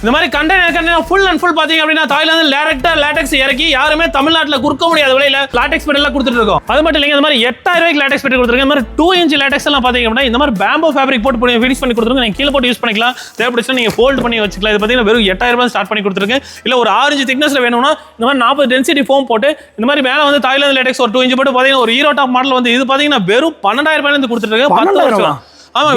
இந்த மாதிரி container container full and full பாத்தீங்க அப்படின்னா தாய்லாந்து டேரக்டா லேட்டக்ஸ் இறக்கி யாருமே தமிழ்நாட்டுல கொடுக்க முடியாத விலையில லேட்டக்ஸ் பெட் எல்லாம் கொடுத்துட்டு இருக்கோம். அது மட்டும் இல்லைங்க இந்த மாதிரி எட்டாயிரம் ரூபாய்க்கு லேட்டக்ஸ் பெட் கொடுத்துருக்கோம் இந்த மாதிரி டூ இன்ச் லேட்டக்ஸ் எல்லாம் பாத்தீங்க அப்படின்னா இந்த மாதிரி பேம்போ ஃபேப்ரிக் போட்டு ஃபினிஷ் பண்ணி கொடுத்துருக்கோம். நீங்க கீழே போட்டு யூஸ் பண்ணிக்கலாம். தேவைப்படுச்சுன்னா நீங்க ஃபோல்ட் பண்ணி வச்சுக்கலாம். இது பாத்தீங்கன்னா வெறும் எட்டாயிரம் ரூபாய் ஸ்டார்ட் பண்ணி கொடுத்துருக்கேன். இல்ல ஒரு ஆறு இன்ச் திக்னஸ்ல வேணும்னா இந்த மாதிரி நாற்பது டென்சிட்டி ஃபோம் போட்டு இந்த மாதிரி மேல வந்து தாய்லாந்து லேட்டக்ஸ் ஒரு டூ இன்ச் போட்டு பாத்தீங்கன்னா ஒரு ஹீரோ டாப் மாடல் வந்து இது பாத்தீங்கன்னா வெறும் பன்னெண்டாயிரம் ரூபாயில இருந்து கொடுத்துட்டு இருக்கேன். பத்து பன்னெண்டாயிரம் வருஷம். ஆமா.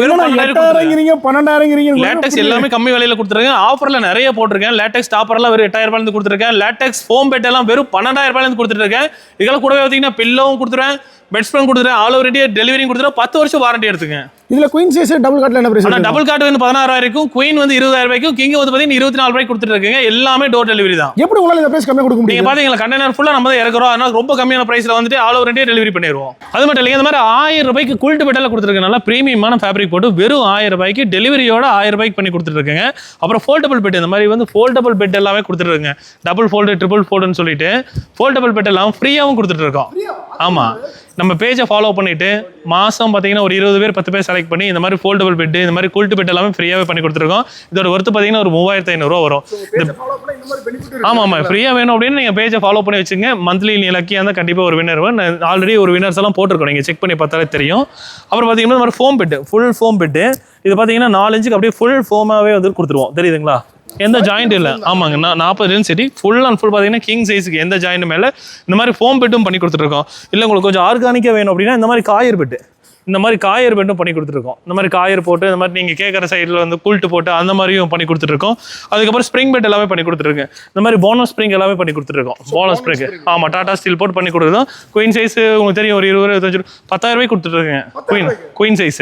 எட்டாயிரங்கிறீங்க பன்னெண்டாயிரங்கிறீங்க லேட்டெக்ஸ் எல்லாமே கம்மி விலையில கொடுத்துருக்கேன் ஆஃபர்ல நிறைய போட்டிருக்கேன். லேட்டெக்ஸ் டாப்பர் எல்லாம் வெறும் எட்டாயிரம் ரூபாயில இருந்து கொடுத்துருக்கேன். லேட்டெக்ஸ் ஃபோம் பெட் எல்லாம் வெறும் பன்னெண்டாயிரம் ரூபாயில இருந்து கொடுத்துருக்கேன் இதெல்லாம் கூடவே பார்த்தீங்கன்னா பில்லோவும் கொடுத்துருவேன். பெட் ஸ்ப்ரெங் கொடுத்துருவேன் ஆல் ஓவர் இந்தியா டெலிவரி கொடுத்துருவேன் பத்து வருஷம் வாரண்டி எடுத்துங்க இதுல குயின் சைஸ் டபுள் காட்ல என்ன பிரைஸ் ஆனா டபுள் கார்டு வந்து பதினாறாயிரம் இருக்கும் குயின் வந்து இருபதாயிரம் ரூபாய்க்கும் கிங் வந்து பார்த்தீங்கன்னா இருபத்தி நாலு ரூபாய்க்கு கொடுத்துட்டு இருக்கீங்க. எல்லாமே டோர் டெலிவரி தான். எப்படி உங்களால இந்த பிரைஸ் கம்மியா கொடுக்க நீங்க முடியும்? பாத்தீங்களா கண்டெய்னர் ஃபுல்லா நம்ம தான் இறக்குறோம். அதனால ரொம்ப கம்மியான பிரைஸ்ல வந்துட்டு ஆல் ஓவர் இந்தியா டெலிவரி பண்ணிடுவோம். அது மட்டும் இல்லைங்க இந்த மாதிரி ஆயிரம் ரூபாய்க்கு குல்ட் பெட்டெல்லாம் கொடுத்துருக்கேன். நல்லா பிரீமியமான ஃபேப்ரிக் போட்டு வெறும் ஆயிரம் ரூபாய்க்கு டெலிவரியோட ஆயிரம் ரூபாய்க்கு பண்ணி கொடுத்துருக்கேங்க அப்புறம் ஃபோல்டபுள் பெட் இந்த மாதிரி வந்து ஃபோல்டபுள் பெட் எல்லாமே கொடுத்துருக்கேங்க டபுள் ஃபோல்டு ட்ரிபிள் ஃபோல்டுன்னு சொல்லிட்டு ஃபோல்டபுள் பெட் எல்லாம் ஃப்ரீயாகவும் கொடுத்துட்டு இருக்கோம். ஆமா. நம்ம பேஜை ஃபாலோ பண்ணிட்டு மாசம் பார்த்தீங்கன்னா ஒரு இருபது பேர் பத்து பேர் செலக்ட் பண்ணி இந்த மாதிரி ஃபோல்டபுள் பெட் இந்த மாதிரி குல்ட் பெட் எல்லாமே ஃப்ரீயாவே பண்ணி கொடுத்துருக்கோம். இதோட ஒர்த்து பார்த்தீங்கன்னா ஒரு மூவாயிரத்து ஐநூறுரூவா வரும். இந்த ஆமா ஆமா. ஃப்ரீயா வேணும் அப்படின்னு நீங்க பேஜை ஃபாலோ பண்ணி வச்சுங்க. மந்த்லி நீ லக்கியா இருந்தால் கண்டிப்பா ஒரு வினர் ஆல்ரெடி ஒரு வினர்ஸ் எல்லாம் போட்டிருக்கோம். நீங்க செக் பண்ணி பார்த்தாலே தெரியும். அப்புறம் பாத்தீங்கன்னா இந்த மாதிரி foam bed full foam bed இது பாத்தீங்கன்னா நாலு இன்ச்சுக்கு அப்படியே ஃபுல் ஃபோமாவே வந்து கொடுத்துருவோம். தெரியுதுங்களா? எந்த ஜாயிண்ட் இல்லை. ஆமாங்க நான் நாற்பது டென்சிட்டி ஃபுல் அண்ட் ஃபுல் பார்த்தீங்கன்னா கிங் சைஸுக்கு எந்த ஜாயிண்ட் மேலே இந்த மாதிரி ஃபோம் பெட்டும் பண்ணி கொடுத்துருக்கோம் இல்லை உங்களுக்கு கொஞ்சம் ஆர்கானிக்காக வேணும் அப்படின்னா இந்த மாதிரி காயர் பெட்டு. இந்த மாதிரி காயர் பெட்டும் பண்ணி கொடுத்துருக்கோம் இந்த மாதிரி காயர் போட்டு இந்த மாதிரி நீங்கள் கேட்குற சைடில் வந்து கூல்ட்டு போட்டு அந்த மாதிரியும் பண்ணி கொடுத்துருக்கோம் அதுக்கப்புறம் ஸ்ப்ரிங் பெட் எல்லாமே பண்ணி கொடுத்துருக்கேன் இந்த மாதிரி போனஸ் ஸ்ப்ரிங் எல்லாமே பண்ணி கொடுத்துருக்கோம் போனஸ் ஸ்ப்ரிங் ஆமாம் டாடா ஸ்டீல் போட்டு பண்ணி கொடுத்துருக்கோம் குயின் சைஸ் உங்களுக்கு தெரியும் ஒரு இருபது இருபத்தஞ்சு பத்தாயிரம் ரூபாய் கொடுத்துருக்கேன் queen queen size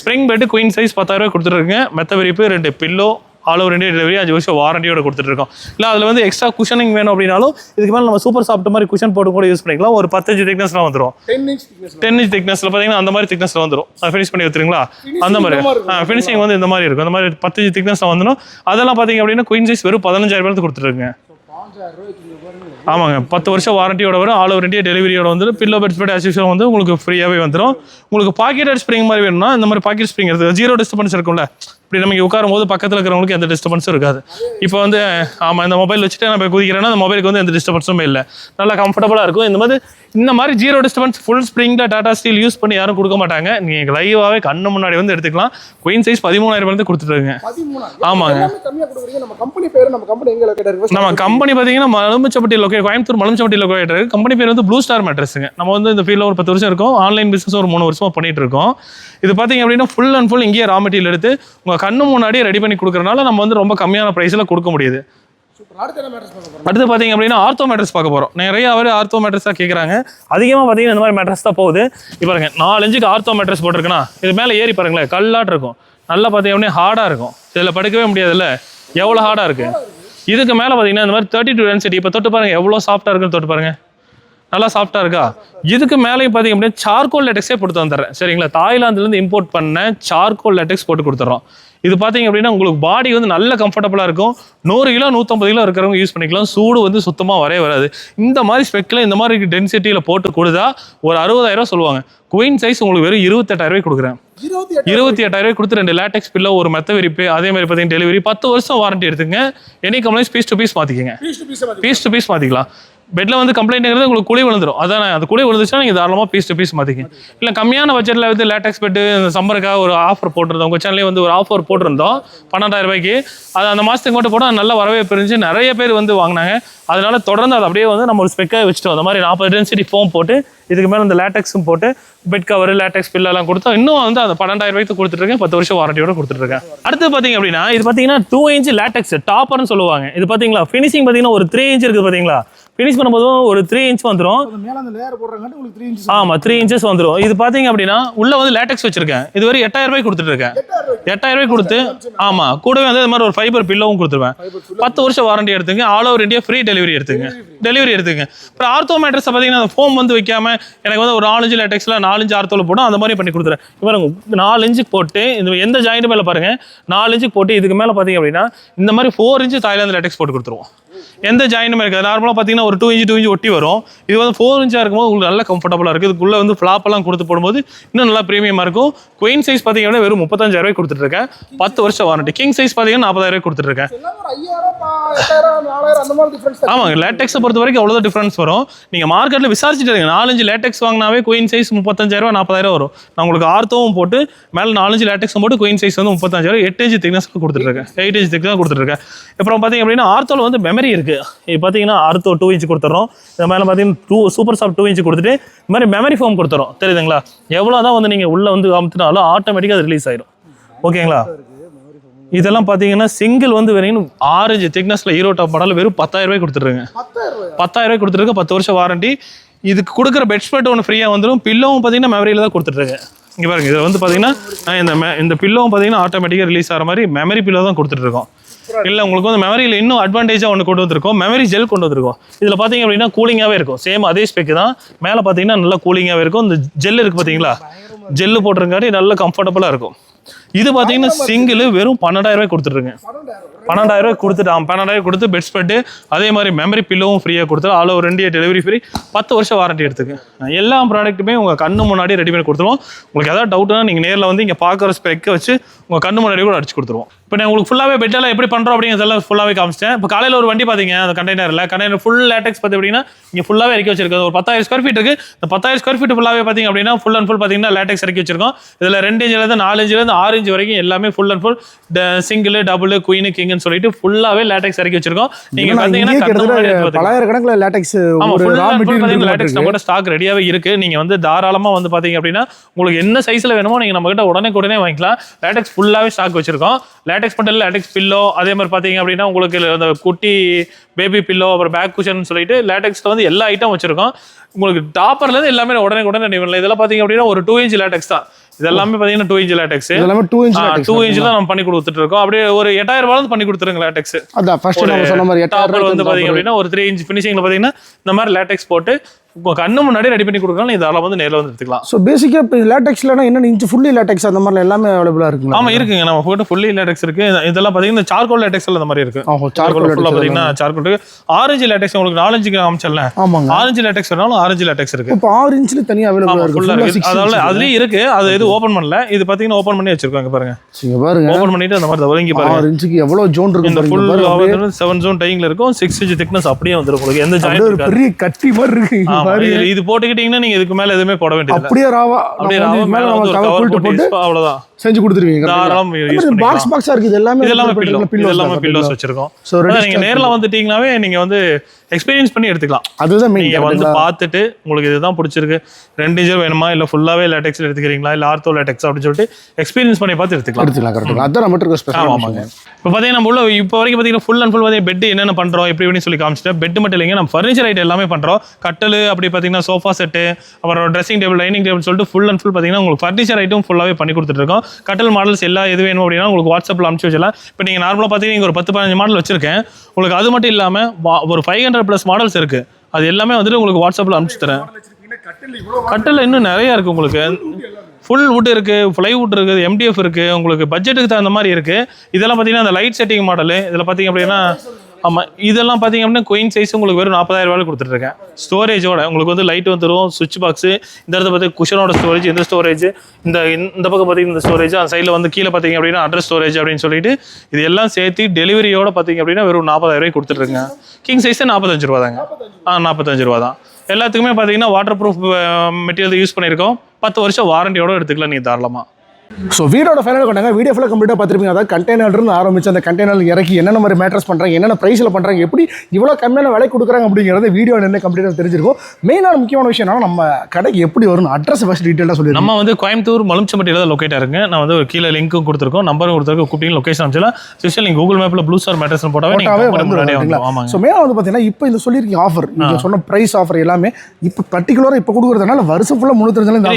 spring bed queen size பத்தாயிரம் ரூபாய் கொடுத்துருக்கேன் மெத்த விரிப்பு ரெண்டு pillow all over India delivery அஞ்சு வருஷம் வாரண்டியோட கொடுத்துட்டு இருக்கோம் இல்லை அதில் வந்து எக்ஸ்ட்ரா குஷனிங் வேணும் அப்படின்னாலும் இதுக்கு மேலே நம்ம சூப்பர் சாஃப்ட் மாதிரி குஷன் போட்டு கூட யூஸ் பண்ணிக்கலாம். ஒரு பத்தஞ்சு திக்னஸ்லாம் வந்துடும் டென் இன்ச் திக்னஸ்ல பார்த்தீங்கன்னா அந்த மாதிரி திக்னஸ்ல வந்துடும் அதை ஃபினிஷ் பண்ணி வச்சுருங்களா அந்த மாதிரி. ஃபினிஷிங் வந்து இந்த மாதிரி இருக்கும். அந்த மாதிரி பத்து இன்ச் திக்னஸ்ல வந்துடும் அதெல்லாம் பார்த்தீங்க அப்படின்னா குயின் சைஸ் வெறும் பதினஞ்சாயிரம் ரூபாய்க்கு கொடுத்துருங்க ஆமாங்க. பத்து வருஷம் வாரண்டியோட வரும். ஆல் ஓவர் இந்தியா டெலிவரியோட வந்து பில்லோ பெட் ஸ்பெட் அசிஷன் வந்து உங்களுக்கு ஃப்ரீயாகவே வந்துடும் உங்களுக்கு பாக்கெட் ஸ்ப்ரிங் மாதிரி வேணும்னா இந்த மாதிரி பாக்கெட் ஸ்ப்ரிங் இருக்குது ஜீரோ டிஸ்டர்பன்ஸ் இருக்கும்ல. இப்படி நம்ம இங்க உட்காரும் போது பக்கத்தில் இருக்கிறவங்களுக்கு எந்த டிஸ்டர்பன்ஸும் இருக்காது. இப்போ வந்து ஆமாம் இந்த மொபைல் வச்சுட்டு நான் போய் குதிக்கிறேன்னா அந்த மொபைலுக்கு வந்து எந்த டிஸ்டர்பன்ஸுமே இல்லை. நல்லா கம்ஃபர்டபுளாக இருக்கும். இந்த மாதிரி இந்த மாதிரி ஜீரோ டிஸ்டர்பன்ஸ் ஃபுல் ஸ்ப்ரிங்கில் டாடா ஸ்டீல் யூஸ் பண்ணி யாரும் கொடுக்க மாட்டாங்க. நீங்கள் லைவாகவே கண்ணு முன்னாடி வந்து எடுத்துக்கலாம். குயின் சைஸ் பதிமூணாயிரம் வந்து கொடுத்துருங்க ஆமாங்க. நம்ம கம்பெனி பேரு நம்ம கம்பெனி லொக்கே கோயம்புத்தூர் மலம்பச்சப்பட்டி லொக்கேட் இருக்கு. கம்பெனி பேர் வந்து ப்ளூ ஸ்டார் மேட்ரஸுங்க நம்ம வந்து இந்த ஃபீல்டில் ஒரு பத்து வருஷம் இருக்கோம். ஆன்லைன் பிசினஸ் ஒரு மூணு வருஷமா பண்ணிட்டு இருக்கோம். இது பார்த்தீங்க அப்படின்னா ஃபுல் அண்ட் ஃபுல் இங்கேயே ரா மெட்டீரியல் எடுத்து உங்கள் கண்ணு முன்னாடியே ரெடி பண்ணி கொடுக்குறனால நம்ம வந்து ரொம்ப கம்மியான ப்ரைஸில் கொடுக்க முடியுது. அடுத்து பார்த்தீங்க அப்படின்னா ஆர்த்தோ மேட்ரஸ் பார்க்க போகிறோம் நிறைய அவர் ஆர்த்தோ மேட்ரஸ் தான் கேட்குறாங்க அதிகமாக பார்த்தீங்கன்னா இந்த மாதிரி மேட்ரஸ் தான் போகுது. இப்போ பாருங்க நாலு இன்ச்சுக்கு ஆர்த்தோ மேட்ரஸ் போட்டிருக்குன்னா இது மேலே ஏறி பாருங்களேன் கல்லாட் இருக்கும். நல்லா பார்த்தீங்க அப்படின்னா ஹார்டாக இருக்கும். இதில் படுக்கவே முடியாதுல்ல? எவ்வளோ ஹார்டாக இருக்கு? இதுக்கு மேலே பார்த்தீங்கன்னா இந்த மாதிரி தேர்ட்டி டூ டென்சிட்டி இப்போ தொட்டு பாருங்க எவ்வளோ சாஃப்டாக இருக்குன்னு தொட்டு பாருங்கள் நல்லா சாஃப்டாக இருக்கா? இதுக்கு மேலேயும் பார்த்தீங்க அப்படின்னா சார்கோல் லெட்டக்ஸே போட்டு வந்துடுறேன் சரிங்களா? தாய்லாந்துலேருந்து இம்போர்ட் பண்ண சார்கோல் லெட்டக்ஸ் போட்டு கொடுத்துட்றோம். இது பார்த்தீங்க அப்படின்னா உங்களுக்கு பாடி வந்து நல்ல கம்ஃபர்டபுளாக இருக்கும். நூறு கிலோ நூற்றம்பது கிலோ இருக்கிறவங்க யூஸ் பண்ணிக்கலாம். சூடு வந்து சுத்தமாக வரவே வராது. இந்த மாதிரி ஸ்பெக்கில் இந்த மாதிரி டென்சிட்டியில் போட்டு கொடுத்தா ஒரு அறுபதாயிரம் சொல்லுவாங்க. குயின் சைஸ் உங்களுக்கு வெறும் இருபத்தெட்டாயிரம் கொடுக்குறேன். இருபத்தி எட்டு இருபத்தி எட்டாயிரம் கொடுத்து ரெண்டு லேட்டெக்ஸ் பில்லோ ஒரு மெத்த விரிப்பு அதே மாதிரி பார்த்தீங்கன்னா டெலிவரி பத்து வருஷம் வாரண்டி எடுத்துங்க any complaints piece to piece மாற்றிக்கங்க piece to piece piece to piece மாற்றிக்கலாம் பெட்டில் வந்து கம்ப்ளைண்ட்ங்கிறது உங்களுக்கு குழி விழுந்துடும் அதான்? அந்த குழி விழுந்துச்சுன்னா நீங்கள் தாராளமாக பீஸ் டு பீஸ் மாற்றிக்கங்க இல்லை கம்மியான பட்ஜெட்டில் வந்து லேட்டக்ஸ் பெட்டு இந்த சம்பருக்காக ஒரு ஆஃபர் போட்டிருந்தோம். உங்கள் சேனல்லே வந்து ஒரு ஆஃபர் போட்டிருந்தோம். பன்னெண்டாயிரம் ரூபாய்க்கு. அது அந்த மாதத்துக்கு மட்டும் போட்டால் நல்ல வரவேற்பு இருந்துச்சு. நிறைய பேர் வந்து வாங்கினாங்க. அதனால தொடர்ந்து அதை அப்படியே வந்து நம்ம ஒரு ஸ்பெக்காக வச்சுட்டோம். அந்த மாதிரி நாற்பது டென்சிட்டி ஃபோம் போட்டு இதுக்கு மேலே இந்த லேட்டக்ஸும் போட்டு பெட் கவர் லேட்டக்ஸ் பில்லெல்லாம் கொடுத்தா இன்னும் வந்து அந்த பன்னெண்டாயிரம் ரூபாய்க்கு கொடுத்துட்ருக்கேன். பத்து வருஷம் வாரண்டியோட கொடுத்துட்ருக்கேன். அடுத்து பார்த்தீங்க அப்படின்னா இது பார்த்தீங்கன்னா டூ இன்ச் லேட்டெக்ஸ் டாப்பர்னு சொல்லுவாங்க. இது பார்த்தீங்களா ஃபினிஷிங் பார்த்தீங்கன்னா ஒரு த்ரீ இன்ச் இருக்குது பார்த்தீங்களா ஃபினிஷ் பண்ணும்போதும் ஒரு த்ரீ இன்ச் வந்துடும் உங்களுக்கு த்ரீ இன்ச்சஸ் வந்துடும் இது பாத்தீங்க அப்படின்னா உள்ள வந்து லேட்டெக்ஸ் வச்சிருக்கேன். இது வரை எட்டாயிரம் ரூபாய் கொடுத்துட்டு இருக்கேன். எட்டாயிரம் ரூபாய் கொடுத்து ஆமா கூடவே வந்து இது மாதிரி ஒரு ஃபைபர் பில்லோவும் கொடுத்துருவேன். பத்து வருஷம் வாரண்டி எடுத்துங்க. All over India free delivery எடுத்துங்க. டெலிவரி எடுத்துங்க. அப்புறம் ஆர்த்தோ மேட்ரஸ் பார்த்தீங்கன்னா அந்த ஃபோம் வந்து வைக்காம எனக்கு வந்து ஒரு நாலஞ்சு லேட்டெக்ஸ்ல நாலஞ்சு ஆர்த்தோல போடும் அந்த மாதிரி பண்ணி கொடுத்துறேன். இப்போ நாலு இன்ச்சுக்கு போட்டு இந்த எந்த ஜாயிண்ட் மேல பாருங்க நாலு இன்ச்சுக்கு போட்டு இதுக்கு மேல பாத்தீங்க அப்படின்னா இந்த மாதிரி ஃபோர் இன்ச்சு தாய்லாந்து லேட்டெக்ஸ் போட்டு கொடுத்துருவோம். எந்த ஜாயினுமே இருக்காது. நார்மலாக பார்த்தீங்கன்னா ஒரு டூ இன்ச்சு டூ இன்ச்சு ஒட்டி வரும். இது வந்து ஃபோர் இன்ச்சாக இருக்கும்போது உங்களுக்கு நல்ல கம்ஃபர்டபுளாக இருக்குது இதுக்குள்ளே வந்து ஃப்ளாப்பெல்லாம் கொடுத்து போடும்போது இன்னும் நல்லா ப்ரீமியமாக இருக்கும். குயின் சைஸ் பார்த்தீங்கன்னா வெறும் முப்பத்தஞ்சாயிரம் கொடுத்துட்ருக்கேன் பத்து வருஷம் வாரண்டி கிங் சைஸ் பார்த்தீங்கன்னா நாற்பதாயிரம் ரூபாய் கொடுத்துட்ருக்கேன் ஆமாங்க லேட்டெக்ஸை பொறுத்த வரைக்கும் அவ்வளோதான் டிஃப்ரென்ஸ் வரும். நீங்கள் மார்க்கெட்டில் விசாரிச்சுட்டு இருங்க. நாலஞ்சு லேட்டெக்ஸ் வாங்கினாவே குயின் சைஸ் முப்பத்தஞ்சாயிரம் நாற்பதாயிரம் வரும். நான் உங்களுக்கு ஆர்த்தோவும் போட்டு மேலே நாலஞ்சு லேட்டெக்ஸும் போட்டு குயின் சைஸ் வந்து முப்பத்தஞ்சாயிரம் எட்டு இன்ச்சு திக்னஸ் கொடுத்துருக்கேன் எயிட் இன்ச் திக்னஸ் கொடுத்துருக்கேன் அப்புறம் பார்த்தீங்க அப்படின்னா ஆர்த்தோவில் வந்து மெமரி இருக்குது இது பார்த்தீங்கன்னா ஆர்த்தோ டூ இன்ச் கொடுத்துறோம். இந்த மேலே பார்த்தீங்கன்னா two super soft two inch கொடுத்துட்டு இந்த மாதிரி மெமரி ஃபோம் கொடுத்துறோம். தெரியுதுங்களா? எவ்வளோ தான் வந்து நீங்கள் உள்ளே வந்து அமுத்தினாலும் ஆட்டோமேட்டிக்காக அது ரிலீஸ் ஆயிடும் ஓகேங்களா? இதெல்லாம் பார்த்தீங்கன்னா சிங்கிள் வந்து வெறும் ஆரஞ்சு திக்னஸில் ஹீரோ டாப் மாடல் வெறும் பத்தாயிரம் ரூபாய் கொடுத்துருங்க. பத்தாயிரம் ரூபாய் பத்தாயிரம் பத்து வருஷம் வாரண்டி இதுக்கு கொடுக்குற பெட்ஸ்பெட் ஒன்று ஃப்ரீயாக வந்துடும் பில்லோவும் பார்த்தீங்கன்னா மெமரியில் தான் கொடுத்துட்ருக்கேன் இங்கே பாருங்க இதில் வந்து பார்த்தீங்கன்னா இந்த me- இந்த பில்லோவும் பார்த்தீங்கன்னா ஆட்டோமேட்டிக்காக ரிலீஸ் ஆகிற மாதிரி மெமரி பில்லோ தான் கொடுத்துட்ருக்கோம் இல்லை உங்களுக்கு வந்து மெமரியில் இன்னும் அட்வான்டேஜாக ஒன்று கொண்டு வந்திருக்கோம். மெமரி ஜெல் கொண்டு வந்திருக்கோம். இதில் பார்த்தீங்க அப்படின்னா கூலிங்காகவே இருக்கும். சேம் அதே ஸ்பெக் தான். மேலே பார்த்தீங்கன்னா நல்லா கூலிங்காகவே இருக்கும். இந்த ஜெல் இருக்குது பார்த்தீங்களா ஜெல்லு போட்டிருக்காட்டி நல்ல கம்ஃபர்டபுளாக இருக்கும். இது பார்த்தீங்கன்னா சிங்கிள் வெறும் பன்னெண்டாயிரம் ரூபாய் கொடுத்துட்ருங்க பன்னெண்டாயிரம் பன்னெண்டாயிரம் ரூபாய் கொடுத்துட்டு பன்னெண்டாயிரம் கொடுத்து பெட் ஸ்பெட்டு அதே மாதிரி மெமரி பில்லோவும் ஃப்ரீயாக கொடுத்து ஆல் ஓவர் டெலிவரி ஃப்ரீ பத்து வருஷம் வாரண்டி எடுத்துக்கு. எல்லா ப்ராடக்ட்டுமே உங்கள் கண்ணு முன்னாடி ரெடி பண்ணி கொடுத்துருவோம். உங்களுக்கு ஏதாவது டவுட்னா நீங்கள் நேரில் வந்து இங்கே பார்க்குற ஸ்பெக்கை வச்சு உங்கள் கண்ணு முன்னாடி கூட அடிச்சு கொடுத்துருவோம். இப்போ நான் உங்களுக்கு ஃபுல்லாகவே பெட்டெல்லாம் எப்படி பண்ணுறோம் அப்படிங்கிறதெல்லாம் ஃபுல்லாகவே காமிச்சிட்டேன். இப்போ காலையில் ஒரு வண்டி பார்த்தீங்க அந்த கண்டெய்னரில் கண்டெய்னர் ஃபுல் லேட்டெக்ஸ் பார்த்து அப்படின்னா இங்கே ஃபுல்லாகவே இறக்கி வச்சிருக்கோம். ஒரு பத்தாயிரம் ஸ்கொயர் ஃபீட் இருக்குது இந்த பத்தாயிரம் ஸ்கொயர் ஃபீட் ஃபுல்லாகவே பார்த்தீங்க அப்படின்னா ஃபுல் அண்ட் ஃபுல் பார்த்தீங்கன்னா லேட்டெக்ஸ் இறக்கி வச்சிருக்கோம். இதில் ரெண்டு இன்ச்சிலேருந்து நாலு இன்ச்சிலேருந்து ஆறு இன்ச் வரைக்கும் எல்லாமே full and full single double queen கிங்னு சொல்லிட்டு ஃபுல்லாகவே லேட்டெக்ஸ் இறக்கி வச்சிருக்கோம். பலாயிரக்கணக்கில் லேட்டெக்ஸ் லேட்டெக்ஸ் நம்மகிட்ட ஸ்டாக் ரெடியாவே இருக்கு நீங்க வந்து தாராளமா வந்து பாத்தீங்க அப்படின்னா உங்களுக்கு என்ன சைஸ்ல வேணுமோ நீங்க நம்ம கிட்ட உடனே உடனே வாங்கிக்கலாம். லேட்டெக்ஸ் ஃபுல்லாவே ஸ்டாக் வச்சிருக்கோம். லேட்டெக்ஸ் மட்டும் லேட்டெக்ஸ் பில்லோ அதே மாதிரி பாத்தீங்க அப்படின்னா உங்களுக்கு அந்த குட்டி பேபி பில்லோ அப்புறம் பேக் குஷன் சொல்லிட்டு லேட்டெக்ஸ்ல வந்து எல்லா ஐட்டம் வச்சிருக்கோம். உங்களுக்கு டாப்பர்ல இருந்து எல்லாமே உடனே உடனே இதெல்லாம் பாத்தீங்க அப்படின்னா ஒரு டூ இன்ச் லேட்டெக்ஸ் தான். இது எல்லாமே பாத்தீங்கன்னா டூ இன்ச் லேட்டெக்ஸ் எல்லாமே டூ இன்ச் டூ இன்ச் தான் நம்ம பண்ணி கொடுத்துட்டு இருக்கோம். அப்படியே ஒரு எட்டாயிரம் ரூபாய் பண்ணி கொடுத்துருங்க லேட்டெக்ஸ் அதான் ஃபர்ஸ்ட் நம்ம சொன்ன மாதிரி எட்டாயிரம் வந்து பாத்தீங்க அப்படின்னா ஒரு த்ரீ இன்ச் ஃபினிஷிங்ல பாத்தீங்கன்னா இந்த மாதிரி லேட்டெக்ஸ் போட்டு உங்க கண்ணு முன்னாடி ரெடி பண்ணி கொடுக்கலாம் நீ இதெல்லாம் வந்து நேர்ல வந்து எடுத்துக்கலாம். ஸோ பேசிக்காக இப்போ லேட்டெக்ஸ்லனா என்னென்ன இன்ச் ஃபுல்லி லேட்டெக்ஸ் அந்த மாதிரிலாம் எல்லாமே அவைலபிளாக இருக்குங்களா? ஆமா இருக்குங்க. நம்ம போட்டு ஃபுல்லி லேட்டெக்ஸ் இருக்கு. இதெல்லாம் பாத்தீங்கன்னா சார்கோல் லேட்டெக்ஸ் அந்த மாதிரி இருக்கு. ஆஹோ சார்கோல் சார்கோல் ஃபுல்லா பாத்தீங்கன்னா சார்கோல் இருக்கு. ஆரஞ்சு லேட்டெக்ஸ் உங்களுக்கு நாலஞ்சு காமிச்சல ஆமாங்க. ஆரஞ்சு லேட்டெக்ஸ் வேணாலும் ஆரஞ்சு லேட்டெக்ஸ் இருக்கு. இப்போ ஆறு இன்ச்ல தனியாக அவைலபிளாக இருக்கு. ஃபுல்லாக இருக்கு. சிக்ஸ் அதால அதுலயும் இருக்கு. அது எது ஓபன் பண்ணல. இது பாத்தீங்கன்னா ஓபன் பண்ணி வச்சிருக்காங்க பாருங்க. பாருங்க. ஓபன் பண்ணிட்டு அந்த மாதிரி ஒதுங்கி பாருங்க. ஆறு இன்ச்சுக்கு எவ்வளோ ஜோன் இருக்கும் இந்த. ஃபுல் செவன் ஜோன் டைங்ல இருக்கும். சிக்ஸ் இன்ச் திக்னஸ் அப்படியே வந்துரும் உங்களுக்கு. எந்த ஜாயின் பெரிய கட்டி மாதிரி இருக்கு. இது- போட்டுக்கிட்டீங்கன்னா நீங்க இதுக்கு மேல எதுவுமே போட வேண்டியது அப்படியே ராவா அப்படியே நம்ம வந்து ராவா இது மேல மேல வந்து நம்ம ஒரு கவர் கவர் போட்டு போட்டு போட்டு அவ்வளவுதான் செஞ்சு கொடுத்துருவீங்க தாராளம் யூஸ் பாக்ஸ் பண்ணிக்கலாம். பாக்ஸா இருக்கு இது எல்லாமே எல்லாமே பில்லோ எல்லாமே பில்லோஸ் வச்சிருக்கோம். நீங்க நேர்ல வந்துட்டீங்கனாவே நீங்க வந்து எக்ஸ்பீரியன்ஸ் பண்ணி எடுத்துக்கலாம். அதுதான் நீங்க வந்து பார்த்துட்டு உங்களுக்கு இதுதான் பிடிச்சிருக்கு. ரெண்டு இன்ச்சர் வேணுமா? இல்ல ஃபுல்லாவே லேட்டெக்ஸ் எடுத்துக்கிறீங்களா? இல்ல ஆர்த்தோ லேட்டெக்ஸ் அப்படின்னு சொல்லிட்டு எக்ஸ்பீரியன்ஸ் பண்ணி பார்த்து எடுத்துக்கலாம். எடுத்துக்கலாம் கரெக்ட் அதான் நம்ம இருக்க ஆமா ஸ்பெஷல் ஆமாங்க இப்போ பார்த்தீங்கன்னா நம்ம உள்ள இப்போ வரைக்கும் பார்த்தீங்கன்னா ஃபுல் அண்ட் ஃபுல் பார்த்தீங்கன்னா பெட் என்னென்ன பண்ணுறோம் எப்படி சொல்லி காமிச்சிட்டேன். பெட் மட்டும் இல்லைங்க நம்ம ஃபர்னிச்சர் ஐட்டம் எல்லாமே பண்ணுறோம் கட்டல் அப்படி பார்த்தீங்கன்னா சோஃபா செட்டு அப்புறம் ட்ரெஸ்ஸிங் டேபிள் டைனிங் டேபிள் சொல்லிட்டு ஃபுல் அண்ட் ஃபுல் பார்த்தீங்கன்னா உங்களுக்கு ஃபர்னிச்சர் ஐட்டம் ஃபுல்லாகவே பண்ணி கொடுத்துட்ருக்கோம் கட்டல் மாடல்ஸ் எல்லா எது வேணும் அப்படின்னா உங்களுக்கு வாட்ஸ்அப்பில் அனுப்பிச்சு வச்சலாம் இப்போ நீங்கள் நார்மலாக பார்த்தீங்கன்னா ஒரு பத்து பதினஞ்சு மாடல் வச்சிருக்கேன். உங்களுக்கு அது மட்டும் இல்லாமல் ஒரு ஃபைவ் ஹண்ட்ரட் ப்ளஸ் மாடல்ஸ் இருக்குது அது எல்லாமே வந்துட்டு உங்களுக்கு வாட்ஸ்அப்பில் அனுப்பிச்சி தரேன். கட்டில் இன்னும் நிறைய இருக்குது உங்களுக்கு. ஃபுல் வுட் இருக்குது ஃப்ளைவுட் இருக்குது எம்டிஎஃப் இருக்குது உங்களுக்கு பட்ஜெட்டுக்கு தகுந்த மாதிரி இருக்குது இதெல்லாம் பார்த்தீங்கன்னா அந்த லைட் செட்டிங் மாடலு இதில் பார்த்தீங்க அப்படின்னா ஆமாம் இதெல்லாம் பார்த்தீங்க அப்படின்னா கொயின் சைஸ் உங்களுக்கு வெறும் நாற்பதாயிரம் ரூபாய் கொடுத்துட்ருக்கேன் ஸ்டோரேஜோட உங்களுக்கு வந்து லைட் வந்துடும் சுவிட்ச் பாக்ஸு இந்த இடத்துல பார்த்து குஷனோட ஸ்டோரேஜ் இந்த ஸ்டோரேஜ் இந்த இந்த பக்கம் பார்த்தீங்கன்னா இந்த ஸ்டோரேஜ் அந்த சைடில் வந்து கீழே பார்த்தீங்க அப்படின்னா அட்ரஸ் ஸ்டோரேஜ் அப்படின்னு சொல்லிட்டு இது எல்லாம் சேர்த்து டெலிவரியோட பார்த்தீங்க அப்படின்னா வெறும் நாற்பதாயிரம் ரூபாய் கொடுத்துட்ருங்க கிங் சைஸே நாற்பத்தஞ்சு ரூபா தாங்க. ஆ நாற்பத்தஞ்சு ரூபா தான். எல்லாத்துக்குமே பார்த்தீங்கன்னா வாட்டர் ப்ரூஃப் மெட்டீரியல் யூஸ் பண்ணியிருக்கோம். பத்து வருஷம் வாரண்டியோட எடுத்துக்கலாம் நீங்கள் தாராளமாக ஸோ வீடோட ஃபைனல் கொண்டாங்க. வீடியோ ஃபுல்லாக கம்ப்ளீட்டாக பார்த்துருப்பீங்க. அதாவது கண்டெய்னர் இருந்து ஆரம்பிச்சு அந்த கண்டெய்னர் இறக்கி என்னென்ன மாதிரி மேட்ரஸ் பண்ணுறாங்க என்னென்ன ப்ரைஸில் பண்ணுறாங்க எப்படி இவ்வளோ கம்மியான விலை கொடுக்குறாங்க அப்படிங்கிறத வீடியோ என்ன கம்ப்ளீட்டாக தெரிஞ்சிருக்கும். மெயினான முக்கியமான விஷயம் என்னன்னா நம்ம கடைக்கு எப்படி வரும் அட்ரஸ் ஃபஸ்ட் டீட்டெயிலாக சொல்லிடுறோம் நம்ம வந்து கோயம்புத்தூர் மலுமிச்சம்பட்டியில் தான் லொக்கேட் ஆயிருங்க நான் வந்து ஒரு கீழே லிங்க்கும் கொடுத்துருக்கோம். நம்பரும் கொடுத்துருக்கோம். கூப்பிட்டு லொகேஷன் அனுப்பிச்சலாம் ஸ்பெஷல் நீங்கள் கூகுள் மேப்பில் ப்ளூ ஸ்டார் மேட்ரஸ் போட்டாவே ஆமாங்க. ஸோ மெயினாக வந்து பார்த்தீங்கன்னா இப்போ இந்த சொல்லியிருக்கீங்க ஆஃபர் நீங்கள் சொன்ன ப்ரைஸ் ஆஃபர் எல்லாமே இப்போ பர்டிகுலராக இப்போ கொடுக்குறதுனால வருஷம் ஃபுல்லாக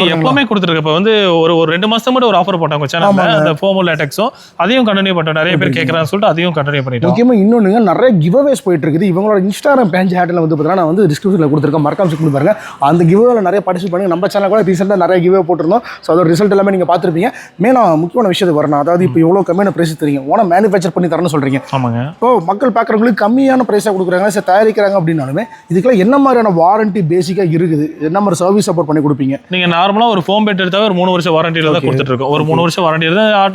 இல்ல, எப்பவுமே கொடுத்துருக்கு இப்போ வந்து ஒரு ஒரு ரெண்டு மாசம் மட்டும் ஒரு ஆஃபர் போட்டாங்க சேனல்ல அந்த ஃபோமோ லேட்டக்ஸும் அதையும் கண்டினியூ பண்ணிட்டோம் நிறைய பேர் கேட்கறான்னு சொல்லிட்டு அதையும் கண்டினியூ பண்ணிட்டோம். முக்கியமாக இன்னொன்றுங்க நிறைய கிவ்அவேஸ் போயிட்டு இருக்குது இவங்களோட இன்ஸ்டாகிராம் பேஜ் ஹேட்டில் வந்து பார்த்தீங்கன்னா நான் வந்து டிஸ்கிரிப்ஷனில் கொடுத்துருக்கேன். மறக்காம செக் பண்ணி பாருங்க. அந்த கிவ்அவேல நிறைய பார்ட்டிசிபேட் பண்ணி நம்ம சேனல் கூட ரீசெண்டாக நிறைய கிவ்அவே போட்டிருந்தோம். ஸோ அதோட ரிசல்ட் எல்லாமே நீங்கள் பார்த்துருப்பீங்க. மேலும் முக்கியமான விஷயத்துக்கு வரணும் அதாவது இப்போ இவ்வளோ கம்மியான ப்ரைஸ் தெரியும் ஓனம் மேனுஃபேக்சர் பண்ணி தரேன்னு சொல்கிறீங்க ஆமாங்க. இப்போ மக்கள் பார்க்குறவங்களுக்கு கம்மியான ப்ரைஸாக கொடுக்குறாங்க சரி தயாரிக்கிறாங்க அப்படின்னாலுமே இதுக்கெல்லாம் என்ன மாதிரியான வாரண்டி பேசிக்காக இருக்குது? என்ன மாதிரி சர்வீஸ் சப்போர்ட் பண்ணி கொடுப்பீங்க? நீங்க நார்மலா ஒரு ஃபோம் பெட் எடுத்தா ஒரு மூணு வருஷம் வாரண்டியில தான் கொடுத்துட்டு இருக்கோம். ஒரு மூணு வருஷம் வாரண்டி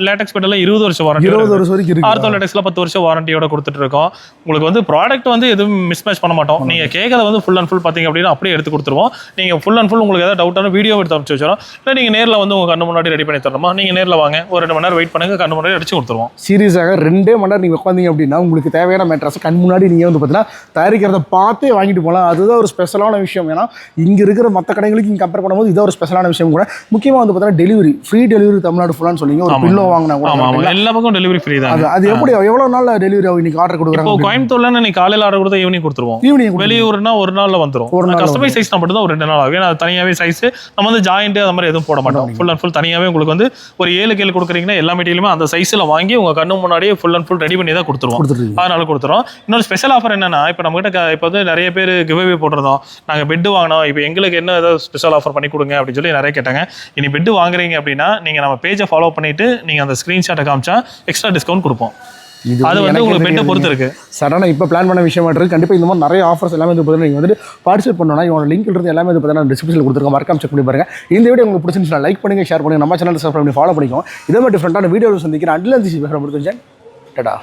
லேட்டக்ஸ் பெட் எல்லாம் இருபது வருஷம் வாரண்டி இருபது வருஷம் வரைக்கும் இருக்கு ஆர்த்தோ லேட்டக்ஸ்ல பத்து வருஷம் வாரண்டியோட கொடுத்துட்டு இருக்கோம். உங்களுக்கு வந்து ப்ராடக்ட் வந்து எதுவும் மிஸ்மேட்ச் பண்ண மாட்டோம். நீங்க கேட்கறத வந்து ஃபுல் அண்ட் ஃபுல் பாத்தீங்க அப்படின்னா அப்படியே எடுத்து கொடுத்துருவோம். நீங்க ஃபுல் அண்ட் ஃபுல் உங்களுக்கு ஏதாவது டவுட்டான வீடியோ எடுத்து அமைச்சு வச்சிடும் இல்லை நீங்க நேர்ல வந்து உங்க கண்ணு முன்னாடி ரெடி பண்ணி தரணுமா? நீங்க நேர்ல வாங்க. ஒரு ரெண்டு மணி நேரம் வெயிட் பண்ணுங்க. கண்ணு முன்னாடி அடிச்சு கொடுத்துருவோம். சீரியஸாக ரெண்டே மணி நேரம் நீங்கள் உட்காந்தீங்க அப்படின்னா உங்களுக்கு தேவையான மேட்ரஸ் கண் முன்னாடி நீங்கள் வந்து பார்த்தீங்கன்னா தயாரிக்கிறத பார்த்தே வாங்கிட்டு போகலாம். அதுதான் ஒரு ஸ்பெஷலான விஷயம். ஏன்னா இங்கே இருக்கிற மற்ற கடைகளுக்கு கம்பேர் பண்ணும்போது இது ஒரு ஸ்பெஷலான விஷயம் கூட. முக்கியமாக வந்து பார்த்தீங்கன்னா டெலிவரி ஃப்ரீ டெலிவரி தமிழ்நாடு ஃபுல்லான்னு சொன்னீங்க. ஒரு. பில்லோ வாங்கினா கூட? எல்லா பக்கம் டெலிவரி ஃப்ரீ தான் அது எப்படி எவ்வளோ நாளில் டெலிவரி ஆகும்? இன்னைக்கு ஆர்டர் கொடுக்குறாங்க கோயம்புத்தூர்ல நீ காலையில ஆர்டர் கொடுத்தா ஈவினிங் கொடுத்துருவோம். ஈவினிங் வெளியூர்னா ஒரு நாள்ல வந்துரும். ஒரு நாள்ல கஸ்டமைஸ் சைஸ் மட்டும் தான் ஒரு ரெண்டு நாள் ஆகும். ஏன்னா அது தனியாவே சைஸ் நம்ம வந்து ஜாயிண்ட் அந்த மாதிரி எதுவும் போட மாட்டோம். ஃபுல் அண்ட் ஃபுல் தனியாவே உங்களுக்கு வந்து ஒரு ஏழு கேள் கொடுக்குறீங்கன்னா எல்லா மெட்டீரியலுமே அந்த சைஸ்ல வாங்கி உங்க கண்ணு முன்னாடியே ஃபுல் அண்ட் ஃபுல் ரெடி பண்ணி தான் கொடுத்துருவோம். அதனால கொடுத்துறோம். இன்னொரு ஸ்பெஷல் ஆஃபர் என்னன்னா இப்போ நம்ம கிட்ட இப்போ வந்து நிறைய பேர் கிவ்அவே போட்டிருந்தோம். நாங்கள் பெட் வாங்கினோம். இப்போ எங்களுக்கு என்ன ஏதாவது ஸ்பெஷல் ஆஃபர் பண்ணி கொடுங்க அப்படின்னு சொல்லி நிறைய கேட்டாங்க. இனி பெட் வாங்குறீங்க அப்படின்னா நீங்க நம்ம பேஜை ஃபாலோ பண்ணிட்டு நீங்க அந்த ஸ்கிரீன்ஷாட்டை காமிச்சா எக்ஸ்ட்ரா டிஸ்கவுண்ட் கொடுப்போம். அது வந்து உங்களுக்கு. பெட்டை பொறுத்து இருக்கு சடனாக இப்போ பிளான் பண்ண விஷயமா இருக்கு. கண்டிப்பாக இந்த மாதிரி நிறைய ஆஃபர்ஸ் எல்லாமே வந்து பார்த்தீங்கன்னா நீங்கள் வந்து பார்ட்டிசிபேட் பண்ணணும் இவங்க லிங்க் இருந்து எல்லாமே வந்து பார்த்தீங்கன்னா டிஸ்கிரிப்ஷனில் கொடுத்துருக்கோம் மறக்காம செக் பண்ணி பாருங்க. இந்த வீடியோ உங்களுக்கு பிடிச்சிருந்துச்சுன்னா லைக் பண்ணுங்க ஷேர் பண்ணுங்க. நம்ம சேனல் சப்ஸ்கிரைப் பண்ணி ஃபாலோ பண்ணிக்கோங்க. இதே மாதிரி டிஃப்ரெண்டான வீடியோவில் சந்திக்கிறேன். அட்லன் திசி பேசுகிற முடிஞ்சேன் டடா